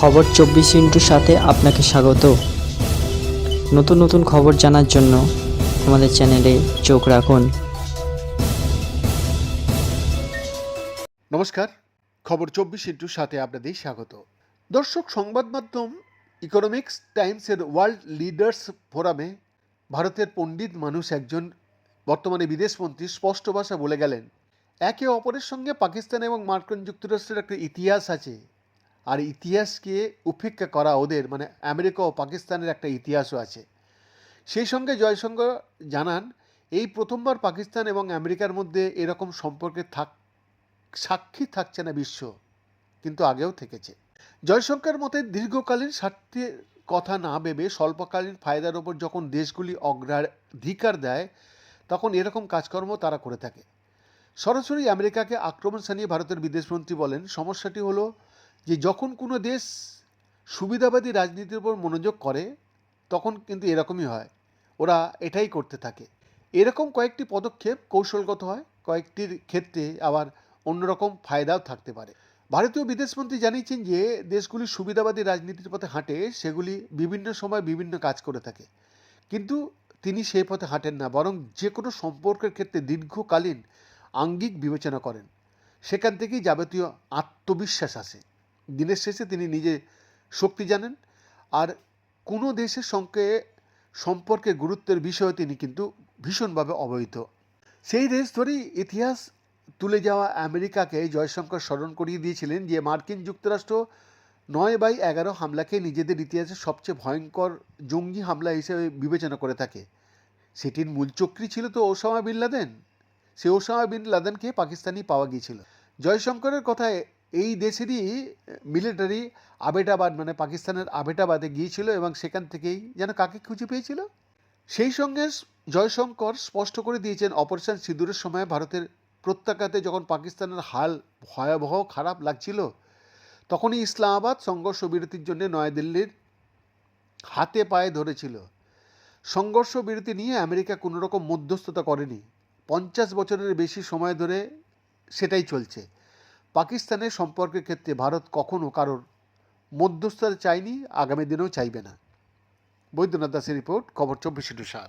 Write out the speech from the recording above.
খবর চব্বিশ ইন্টুর সাথে আপনাকে স্বাগত। নতুন নতুন খবর জানার জন্য আমাদের চ্যানেলে চোখ রাখুন। নমস্কার, খবর চব্বিশ ইন্টুর সাথে আপনাদের স্বাগত। দর্শক, সংবাদ মাধ্যম ইকোনমিক্স টাইমসের ওয়ার্ল্ড লিডার্স ফোরামে ভারতের পণ্ডিত মানুষ একজন বর্তমানে বিদেশমন্ত্রী স্পষ্ট ভাষা বলে গেলেন, একে অপরের সঙ্গে পাকিস্তান এবং মার্কিন যুক্তরাষ্ট্রের একটা ইতিহাস আছে। আর ইতিহাসকে উপেক্ষা করা ওদের মানে আমেরিকা ও পাকিস্তানের একটা ইতিহাসও আছে। সেই সঙ্গে জয়শঙ্কর জানান, এই প্রথমবার পাকিস্তান এবং আমেরিকার মধ্যে এরকম সম্পর্কে থাক, সাক্ষী থাকছে না বিশ্ব, কিন্তু আগেও থেকেছে। জয়শঙ্কর মতে দীর্ঘকালীন স্বার্থের কথা না ভেবে স্বল্পকালীন ফায়দার ওপর যখন দেশগুলি অগ্রাধিকার দেয়, তখন এরকম কাজকর্ম তারা করে থাকে। সরাসরি আমেরিকাকে আক্রমণ শানিয়ে ভারতের বিদেশমন্ত্রী বলেন, সমস্যাটি হলো যে যখন কোনো দেশ সুবিধাবাদী রাজনীতির উপর মনোযোগ করে, তখন কিন্তু এরকমই হয়। ওরা এটাই করতে থাকে। এরকম কয়েকটি পদক্ষেপ কৌশলগত হয়, কয়েকটির ক্ষেত্রে আবার অন্যরকম ফায়দাও থাকতে পারে। ভারতীয় বিদেশমন্ত্রী জানিয়েছেন যে, দেশগুলি সুবিধাবাদী রাজনীতির পথে হাঁটে, সেগুলি বিভিন্ন সময় বিভিন্ন কাজ করে থাকে। কিন্তু তিনি সেই পথে হাঁটেন না, বরং যে কোনো সম্পর্কের ক্ষেত্রে দীর্ঘকালীন আঙ্গিক বিবেচনা করেন। সেখান থেকেই যাবতীয় আত্মবিশ্বাস আসে। দিনের শেষে তিনি নিজে শক্তি জানেন। আর কোনো দেশের সঙ্গে সম্পর্কের গুরুত্বের বিষয়ে তিনি কিন্তু ভীষণভাবে অবহিত। সেই দেশ ধরেই ইতিহাস তুলে যাওয়া আমেরিকাকে জয়শঙ্কর স্মরণ করিয়ে দিয়েছিলেন যে মার্কিন যুক্তরাষ্ট্র নয় বাই এগারো হামলাকে নিজেদের ইতিহাসে সবচেয়ে ভয়ঙ্কর জঙ্গি হামলা হিসেবে বিবেচনা করে থাকে। সেটির মূল চক্রী ছিল তো ওসামা বিন লাদেন। সে ওসামা বিন লাদেনকে পাকিস্তানি পাওয়া গিয়েছিল। জয়শঙ্করের কথায় এই দেশেরই মিলিটারি আবেটাবাদ মানে পাকিস্তানের আবেটাবাদে গিয়েছিল এবং সেখান থেকেই যেন কাকে খুঁজে পেয়েছিল? সেই সঙ্গে জয়শঙ্কর স্পষ্ট করে দিয়েছেন অপারেশন সিঁদুরের সময় ভারতের প্রত্যাঘাতে যখন পাকিস্তানের হাল ভয়াবহ খারাপ লাগছিল, তখনই ইসলামাবাদ সংঘর্ষ বিরতির জন্য নয়াদিল্লির হাতে পায়ে ধরেছিল। সংঘর্ষ বিরতি নিয়ে আমেরিকা কোনো রকম মধ্যস্থতা করেনি। পঞ্চাশ বছরের বেশি সময় ধরে সেটাই চলছে। পাকিস্তানের সম্পর্কের ক্ষেত্রে ভারত কখনও কারোর মধ্যস্থতা চায়নি, আগামী দিনেও চাইবে না। বৈদ্যনাথ দাসের রিপোর্ট, খবর চব্বিশে সাত।